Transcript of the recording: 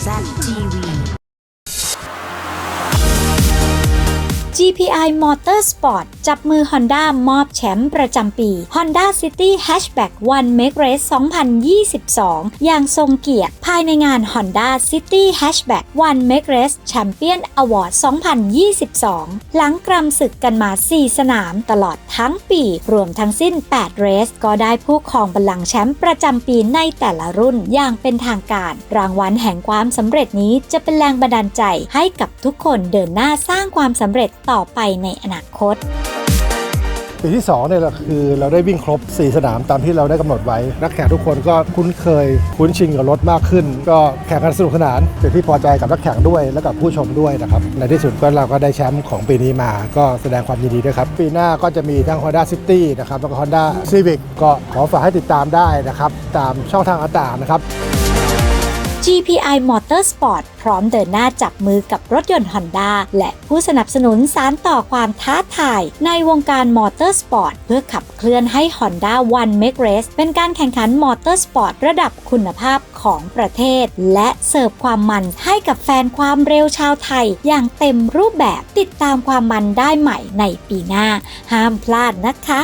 TV GPI Motorsport จับมือ Honda มอบแชมป์ประจำปี Honda City Hatchback One Make Race 2022 อย่างทรงเกียรติ ภายในงาน Honda City Hatchback One Make Race Champion Award 2022 หลังกรำศึกกันมา 4 สนามตลอด ทั้งปี รวมทั้งสิ้น 8 เรส ก็ได้ผู้ครองบัลลังก์แชมป์ประจำปีในแต่ละรุ่นอย่างเป็นทางการ รางวัลแห่งความสำเร็จนี้จะเป็นแรงบันดาลใจให้กับทุกคนเดินหน้าสร้างความสำเร็จต่อไปในอนาคต ปีที่2เนี่ยคือเราได้วิ่งครบ 4 สนามตามที่เราได้กำหนดไว้ นักแข่งทุกคนก็คุ้นเคย คุ้นชินกับรถมากขึ้น ก็แข่งกันสนุกสนานเป็นที่พอใจกับนักแข่งด้วยและกับผู้ชมด้วยนะครับในที่สุดก็เราก็ได้แชมป์ของปีนี้มา ก็แสดงความยินดีด้วยครับ ปีหน้าก็จะมีทั้ง Honda City นะครับแล้วก็ Honda Civic ก็ขอฝากให้ติดตามได้นะครับ ตามช่องทางต่างๆนะครับ GPI Motorsport พร้อมเดินหน้าจับมือกับรถยนต์ Honda และผู้สนับสนุนสารต่อความท้าทาย ในวงการมอเตอร์สปอร์ตเพื่อขับเคลื่อนให้ Honda One Make Race เป็นการแข่งขันมอเตอร์สปอร์ตระดับคุณภาพของประเทศ และเสิร์ฟความมันให้กับแฟนความเร็วชาวไทย อย่างเต็มรูปแบบติดตามความมันได้ใหม่ในปีหน้า ห้ามพลาดนะคะ